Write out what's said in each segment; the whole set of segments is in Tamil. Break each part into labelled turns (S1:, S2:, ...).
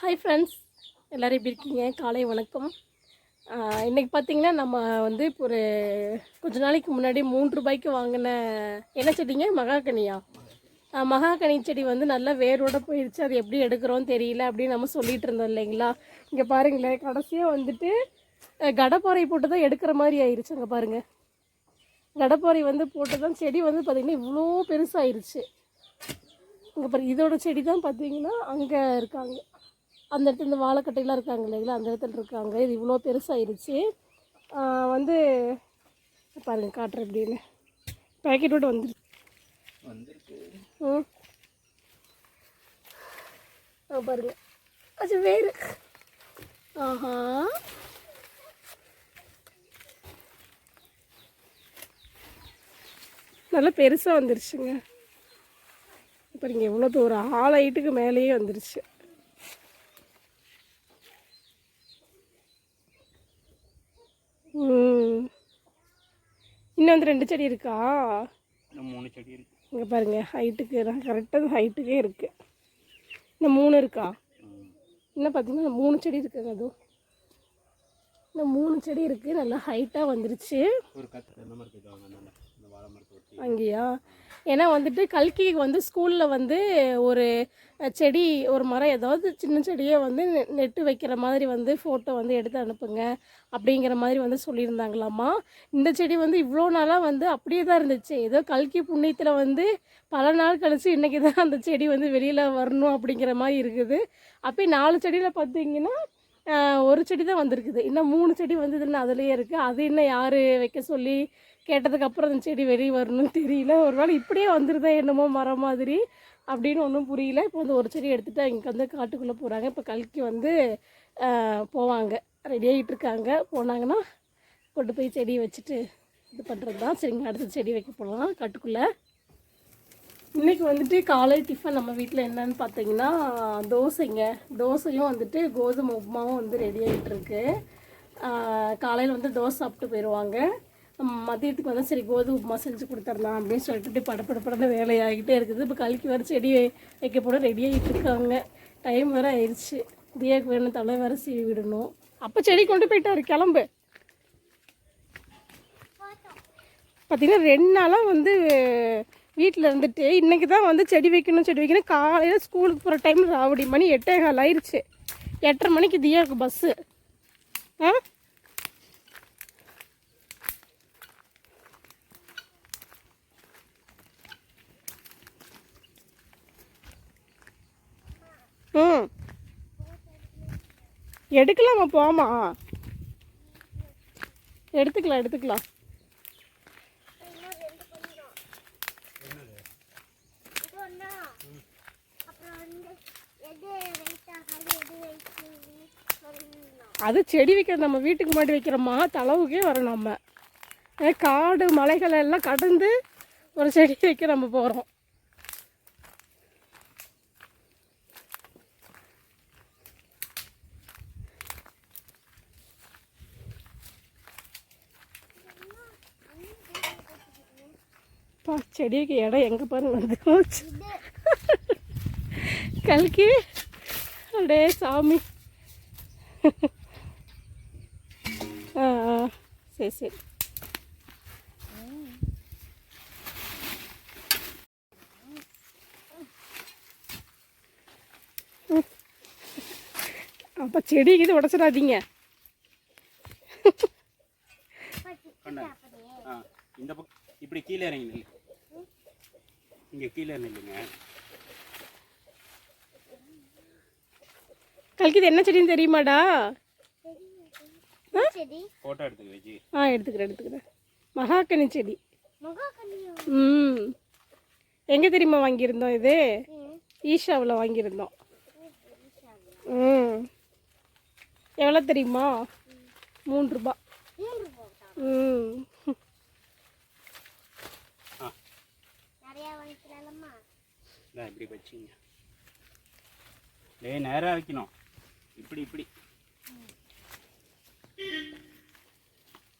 S1: ஹாய் ஃப்ரெண்ட்ஸ் எல்லோரும் எப்படி இருக்கீங்க? காலை வணக்கம். இன்றைக்கி பார்த்தீங்கன்னா நம்ம வந்து இப்போ ஒரு கொஞ்ச நாளைக்கு முன்னாடி மூன்று ரூபாய்க்கு வாங்கின என்ன செடிங்க? மகாகனியா? மகாகனி செடி வந்து நல்லா வேரோட போயிடுச்சு அது எப்படி எடுக்கிறோன்னு தெரியல அப்படின்னு நம்ம சொல்லிகிட்டு இருந்தோம் இல்லைங்களா? இங்கே பாருங்களேன். கடைசியாக வந்துட்டு கடப்பாறை போட்டு தான் எடுக்கிற மாதிரி ஆயிடுச்சு அங்கே பாருங்கள் கடப்பாறை வந்து போட்டு தான் செடி வந்து பார்த்திங்கன்னா இவ்வளோ பெருசாகிருச்சு இங்கே பாரு இதோட செடி தான் பார்த்தீங்கன்னா அங்கே இருக்காங்க. அந்த இடத்துல இந்த வாழைக்கட்டையெல்லாம் இருக்காங்க இல்லைங்களா? அந்த இடத்துல இருக்காங்க. இது இவ்வளோ பெருசாயிருச்சு. ஆஹ் வந்து பாருங்க காட்டுறேன் எப்படின்னு. பேக்கெட்டோட வந்துரு
S2: வந்திருக்கு.
S1: ம். ஆ பாருங்க. அது வேறு. ஆஹா. நல்லா பெருசாக வந்துருச்சுங்க. பாருங்க எவ்வளோ தூரம். ஆள் ஹைட்டுக்கு மேலேயே வந்துருச்சு ம் இன்னும் வந்து ரெண்டு செடி இருக்கா?
S2: மூணு செடி இருக்கு.
S1: இங்கே பாருங்க ஹைட்டுக்கு கரெக்டாக ஹைட்டுக்கே இருக்குது இன்னும் மூணு இருக்கா. இன்னும் பார்த்தீங்கன்னா மூணு செடி இருக்குங்க அதுவும் இன்னும் மூணு செடி இருக்குது நல்லா ஹைட்டாக வந்துருச்சு. அங்கேயா? ஏன்னா வந்துட்டு கல்கிக்கு வந்து ஸ்கூலில் வந்து ஒரு செடி ஒரு மரம் ஏதாவது சின்ன செடியை வந்து நெ- நெட்டு வைக்கிற மாதிரி வந்து ஃபோட்டோ வந்து எடுத்து அனுப்புங்க அப்படிங்கிற மாதிரி வந்து சொல்லியிருந்தாங்களாம்மா. இந்த செடி வந்து இவ்வளோ நாளாக வந்து அப்படியே தான் இருந்துச்சு. ஏதோ கல்கி புண்ணியத்தில் வந்து பல நாள் கழிச்சு இன்றைக்கி தான் அந்த செடி வந்து வெளியில் வரணும் அப்படிங்கிற மாதிரி இருக்குது. அப்போ நாலு செடியில் பார்த்தீங்கன்னா ஒரு செடி தான் வந்திருக்குது. இன்னும் மூணு செடி வந்து இதுன்னு அதுலேயே இருக்குது அது இன்னும் யார் வைக்க சொல்லி கேட்டதுக்கு அப்புறம் அந்த செடி வெளியே வரணும்னு தெரியல. ஒரு வேளை இப்படியே வந்துருதா என்னமோ மரம் மாதிரி அப்படின்னு ஒன்றும் புரியல. இப்போ வந்து ஒரு செடி எடுத்துகிட்டு இங்கே வந்து காட்டுக்குள்ளே போகிறாங்க இப்போ கல்கி வந்து போவாங்க. ரெடி ஆகிட்டு இருக்காங்க. போனாங்கன்னா கொண்டு போய் செடி வச்சுட்டு இது பண்ணுறது தான் சரிங்க அடுத்த செடி வைக்க போகலாம் காட்டுக்குள்ளே. இன்றைக்கி வந்துட்டு காலை டிஃபன் நம்ம வீட்டில் என்னன்னு பார்த்தீங்கன்னா தோசைங்க. தோசையும் வந்துட்டு கோதுமை உப்புமாவும் வந்து ரெடி ஆகிட்டுருக்கு காலையில் வந்து தோசை சாப்பிட்டு போயிடுவாங்க மதியத்துக்கு வந்து சரி கோதுமை உப்புமா செஞ்சு கொடுத்துடலாம் அப்படின்னு சொல்லிட்டு இப்படி படப்படப்படன்னு வேலையாகிட்டே இருக்குது. இப்போ கழிக்கு வர செடி வைக்க போட ரெடியாகிட்டு இருக்காங்க டைம் வேறு ஆயிடுச்சு. தியாக்கு வேணும் தலை வேறு சீவி விடணும். அப்போ செடி கொண்டு போயிட்டாரு கிளம்பு. பார்த்திங்கன்னா ரெண்டு நாளாக வந்து வீட்டில் இருந்துட்டு இன்றைக்கி தான் வந்து செடி வைக்கணும் செடி வைக்கணும். காலையில் ஸ்கூலுக்கு போகிற டைம் ராவடி மணி எட்டே கால் ஆயிடுச்சு எட்டரை மணிக்கு தியாவுக்கு பஸ்ஸு ஆ? ம். எடுக்கலாமா? போமா. எடுத்துக்கலாம் எடுத்துக்கலாம். அது செடி வைக்கிற நம்ம வீட்டுக்கு முன்னாடி வைக்கிறோமா தளவுக்கே வரும் நம்ம. ஏ, காடு மலைகள் எல்லாம் கடந்து ஒரு செடி வைக்க நம்ம போகிறோம் பா செடிக்கு இடம் எங்கே பாருங்க வந்து போச்சு கல்கி அடே சாமி. ஆ ஆ சரி சரி. அப்போ செடி இது உடச்சிடாதீங்க.
S2: ஆ இந்த பக்கம் இப்படி கீழே இறங்கி இங்கே கீழே நில்லுங்க.
S1: கல்கி இது என்ன செடின்னு தெரியுமாடா?
S2: ஃபோட்டோ எடுத்துக்க வச்சு
S1: ஆ எடுத்துக்கிறேன் எடுத்துக்கிறேன். மகாக்கனி செடி. ம். எங்கே தெரியுமா வாங்கியிருந்தோம் இது? ஈஷாவில் வாங்கியிருந்தோம். ம். எவ்வளோ தெரியுமா? மூணு ரூபா. ம்
S2: ஆ இதான் இப்படி வச்சுங்க. டேய் நேராக வைக்கணும். இப்படி இப்படி.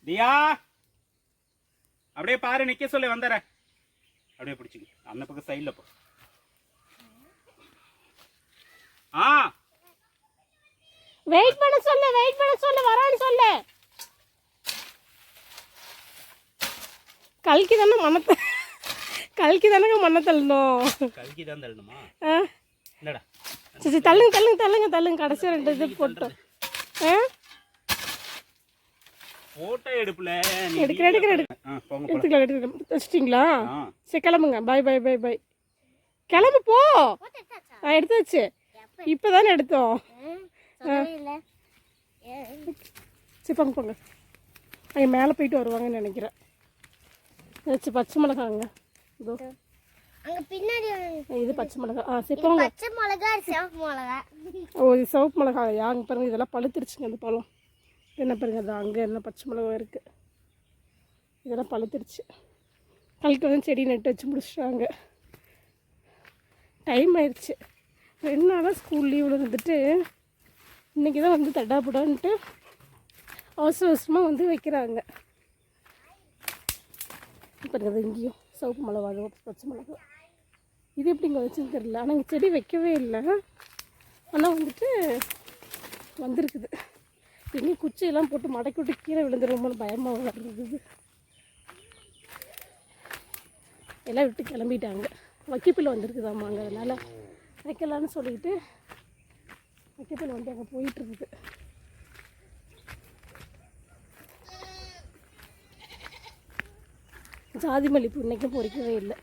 S2: தியா! அப்படியே பாரு நிக்க சொல்லி வந்துடுறேன். அப்படியே பிடிச்சிங்க அந்த பக்கம் சைடில் போ. ஆ!
S1: வெயிட் பண்ண சொல்லு வெயிட் பண்ண சொல்லு வரான்னு சொல்லு. கல்கி தானே மமத்தை கல்கி தானேங்க மண்ணை தள்ளணும்.
S2: கல்கி தான் தள்ளணுமா?
S1: ஆ?
S2: இல்லடா
S1: சரி சரி தள்ளுங்க தள்ளுங்க தள்ளுங்க தள்ளுங்க. கடைசி ரெண்டு இது போட்டோம் ஆ?
S2: போட்டோ எடுப்புல
S1: எடுக்கிறேன் எடுக்கிறேன் எடுக்கிறேன். எடுத்துக்கலாம் எடுத்துக்கலாம். வச்சிட்டிங்களா? சரி கிளம்புங்க. பாய் பாய் பாய் பாய் கிளம்பு போ. ஆ எடுத்தாச்சு. இப்போ தானே எடுத்தோம் சரி போங்க போங்க. அங்கே மேலே போயிட்டு வருவாங்கன்னு நினைக்கிறேன். வச்சு பச்சை மிளகாங்க.
S3: அங்க பின்னாடி
S1: இது பச்சை மிளகா. ஆ சரி போங்க
S3: பச்சை மிளகா சிவப்பு மிளகா?
S1: ஓ இது சிவப்பு மிளகாயா அங்கே பாருங்க இதெல்லாம் பழுத்துருச்சுங்க அந்த பழம். என்ன பாருங்க அது அங்கே என்ன பச்சை மிளகா இருக்குது இதெல்லாம் பழுத்துருச்சு. கழுத்து வந்து செடி நட்டு வச்சு முடிச்சிட்டாங்க. டைம் ஆயிடுச்சு ரெண்டு நாளாக ஸ்கூல் லீவில் இருந்துட்டு இன்றைக்கி தான் வந்து தடாபுடான்ட்டு அவசர அவசரமாக வந்து வைக்கிறாங்க. பாருங்க அது இங்கேயும். சிவப்பு மிளகா அது பச்சை மிளகா. இது எப்படி இங்கே வச்சுன்னு தெரியல. ஆனால் இங்கே செடி வைக்கவே இல்லை. ஆனால் வந்துட்டு வந்திருக்குது. எங்கேயும் குச்சியெல்லாம் போட்டு மடக்கி விட்டு கீழே விழுந்துருமோன்னு பயமாக வருது. எல்லாம் விட்டு கிளம்பிட்டாங்க. வக்கிப்பில் வந்திருக்குதாம்மா அங்கே அதனால் வைக்கலான்னு சொல்லிட்டு வக்கிப்பில் வந்து அங்கே போயிட்டுருக்குது ஜாதி மல்லிப்பூ இன்றைக்கும் பொறிக்கவே இல்லை.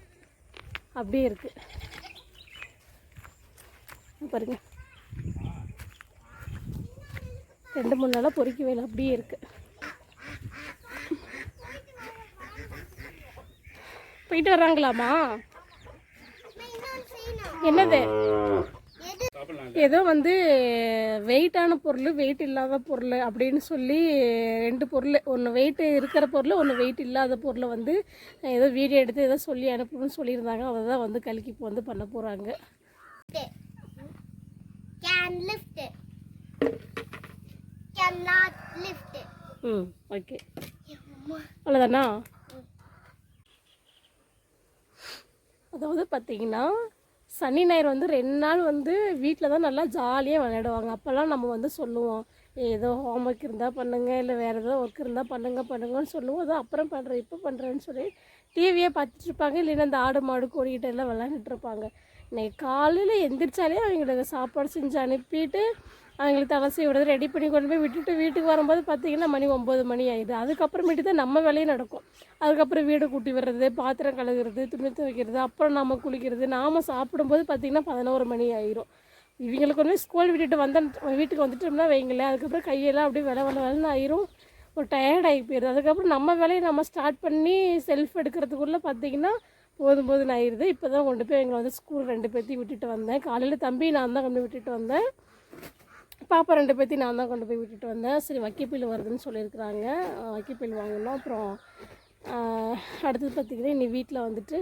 S1: அப்படியே இருக்குது பாருங்க. ரெண்டு மூணு நாளாக பொறிக்கவே இல்லை அப்படியே இருக்கு. போயிட்டு வர்றாங்களாமா என்னது? ஏதோ வந்து வெயிட்டான பொருள் வெயிட் இல்லாத பொருள் அப்படின்னு சொல்லி ரெண்டு பொருள் ஒன்று வெயிட் இருக்கிற பொருள் ஒன்று வெயிட் இல்லாத பொருளை வந்து ஏதோ வீடியோ எடுத்து ஏதோ சொல்லி அனுப்பணும்னு சொல்லியிருந்தாங்க. அதை தான் வந்து கல்கி இப்போ வந்து பண்ண போகிறாங்க
S3: can lift can not lift
S1: hmm okay அவ்வளோதானா அதாவது பார்த்தீங்கன்னா சனி ஞாயிறு வந்து ரெண்டு நாள் வந்து வீட்டில் தான் நல்லா ஜாலியாக விளையாடுவாங்க. அப்போல்லாம் நம்ம வந்து சொல்லுவோம் ஏதோ ஹோம்ஒர்க் இருந்தால் பண்ணுங்க இல்லை வேறு ஏதோ ஒர்க் இருந்தால் பண்ணுங்க பண்ணுங்கன்னு சொல்லுவோம். அதோ அப்புறம் பண்ணுறேன் இப்போ பண்ணுறேன்னு சொல்லி டிவியே பார்த்துட்டு இருப்பாங்க. இல்லைன்னா இந்த ஆடு மாடு கோழிக்கிட்ட எல்லாம் விளையாண்டுட்டு இருப்பாங்க. இன்னைக்கு காலையில் எந்திரிச்சாலே அவங்களுக்கு சாப்பாடு செஞ்சு அனுப்பிட்டு அவங்களுக்கு தலை விடுறது ரெடி பண்ணி கொண்டு போய் விட்டுட்டு வீட்டுக்கு வரும்போது பார்த்தீங்கன்னா மணி ஒம்பது மணி ஆகிடுது அதுக்கப்புறமேட்டு தான் நம்ம வேலையும் நடக்கும். அதுக்கப்புறம் வீடு கூட்டி வர்றது பாத்திரம் கழுகுறது துணி துவைக்கிறது அப்புறம் நாம் குளிக்கிறது நாம் சாப்பிடும்போது பார்த்திங்கன்னா பதினோரு மணி ஆயிரும். இவங்களுக்கு வந்து ஸ்கூல் விட்டுட்டு வந்த வீட்டுக்கு வந்துட்டோம்னா வைங்களேன் அதுக்கப்புறம் கையெல்லாம் அப்படியே வில வில விலன்னு ஆயிரும். ஒரு டயர்ட் போயிடுது அதுக்கப்புறம் நம்ம வேலையை நம்ம ஸ்டார்ட் பண்ணி செல்ஃப் எடுக்கிறதுக்குள்ளே பார்த்தீங்கன்னா போதும் போதும் ஆயிடுது. இப்போ தான் கொண்டு போய் எங்களை வந்து ஸ்கூல் ரெண்டு பேர்த்தையும் விட்டுட்டு வந்தேன். காலையில் தம்பி நான் தான் கொண்டு விட்டுட்டு வந்தேன். பாப்பா ரெண்டு பேர்த்தையும் நான் தான் கொண்டு போய் விட்டுட்டு வந்தேன். சரி வக்கிப்பில் வருதுன்னு சொல்லியிருக்கிறாங்க. வக்கிப்பில் வாங்கினோம் அப்புறம் அடுத்தது பார்த்திங்கன்னா இனி வீட்டில் வந்துட்டு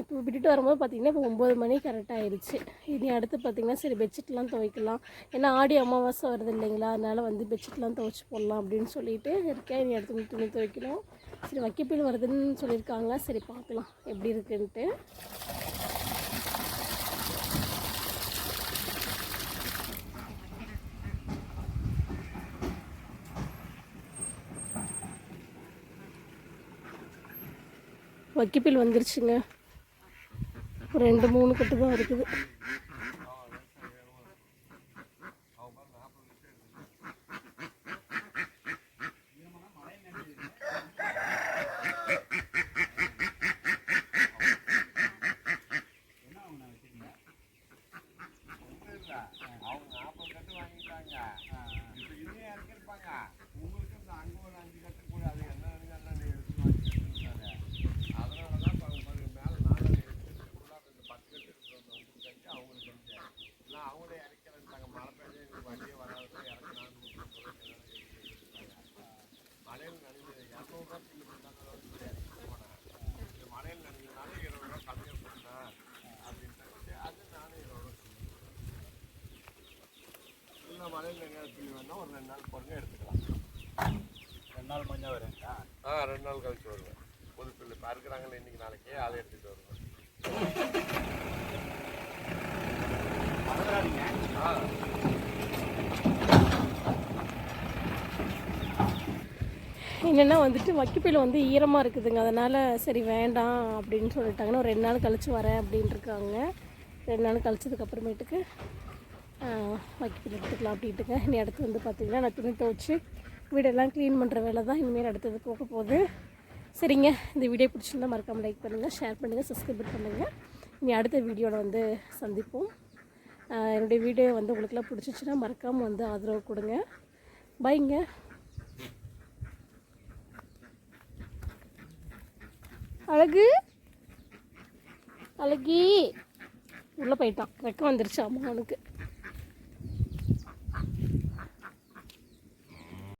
S1: இப்போ விட்டுட்டு வரும்போது பார்த்திங்கன்னா இப்போ ஒம்பது மணி கரெக்டாக ஆயிடுச்சு இனி அடுத்து பார்த்திங்கன்னா சரி பெட்ஷீட்லாம் துவைக்கலாம். ஏன்னா ஆடி அமாவாசை வருது இல்லைங்களா? அதனால் வந்து பெட்ஷீட்லாம் துவைச்சி போடலாம் அப்படின்னு சொல்லிட்டு இருக்கேன். இனி அடுத்து துணி துவைக்கணும். சரி வக்கிப்பில் வருதுன்னு சொல்லியிருக்காங்க. சரி பார்க்கலாம் எப்படி இருக்குன்ட்டு. வக்கிப்பில் வந்துருச்சுங்க. ஒரு ரெண்டு மூணு கட்டு தான் இருக்குது.
S2: ஒரு ரெண்டு நாள் பாருங்க எடுத்துக்கலாம். ரெண்டு நாள் கொஞ்சம் வரேங்களா
S4: ஆ ரெண்டு நாள் கழிச்சு வருவேன். புது பிள்ளை இப்போ இருக்கிறாங்களே இன்றைக்கி நாளைக்கு அதை எடுத்துகிட்டு வருவேன். ஆ.
S1: என்னென்னா வந்துட்டு வக்கிப்பையில் வந்து ஈரமாக இருக்குதுங்க. அதனால் சரி வேண்டாம் அப்படின்னு சொல்லிட்டாங்கன்னா ஒரு ரெண்டு நாள் கழித்து வரேன் அப்படின்ட்டுருக்காங்க ரெண்டு நாள் கழிச்சதுக்கப்புறமேட்டுக்கு அப்புறமேட்டுக்கு எடுத்துக்கலாம் அப்படின்ட்டுங்க இனி அடுத்து வந்து பார்த்திங்கன்னா நான் துணி துவைச்சி வீடெல்லாம் க்ளீன் பண்ணுற வேலை தான். இனிமேல் அடுத்தது போக போகுது. சரிங்க இந்த வீடியோ பிடிச்சிருந்தா மறக்காமல் லைக் பண்ணுங்கள் ஷேர் பண்ணுங்கள் சப்ஸ்கிரைப் பண்ணுங்கள் இனி அடுத்த வீடியோவில் வந்து சந்திப்போம். என்னுடைய வீடியோ வந்து உங்களுக்குலாம் பிடிச்சிச்சுன்னா மறக்காமல் வந்து ஆதரவு கொடுங்க. பைங்க அழகு? அழகி. உள்ளே போயிட்டான். ரெக்கம் வந்துருச்சு அம்மா அவனுக்கு.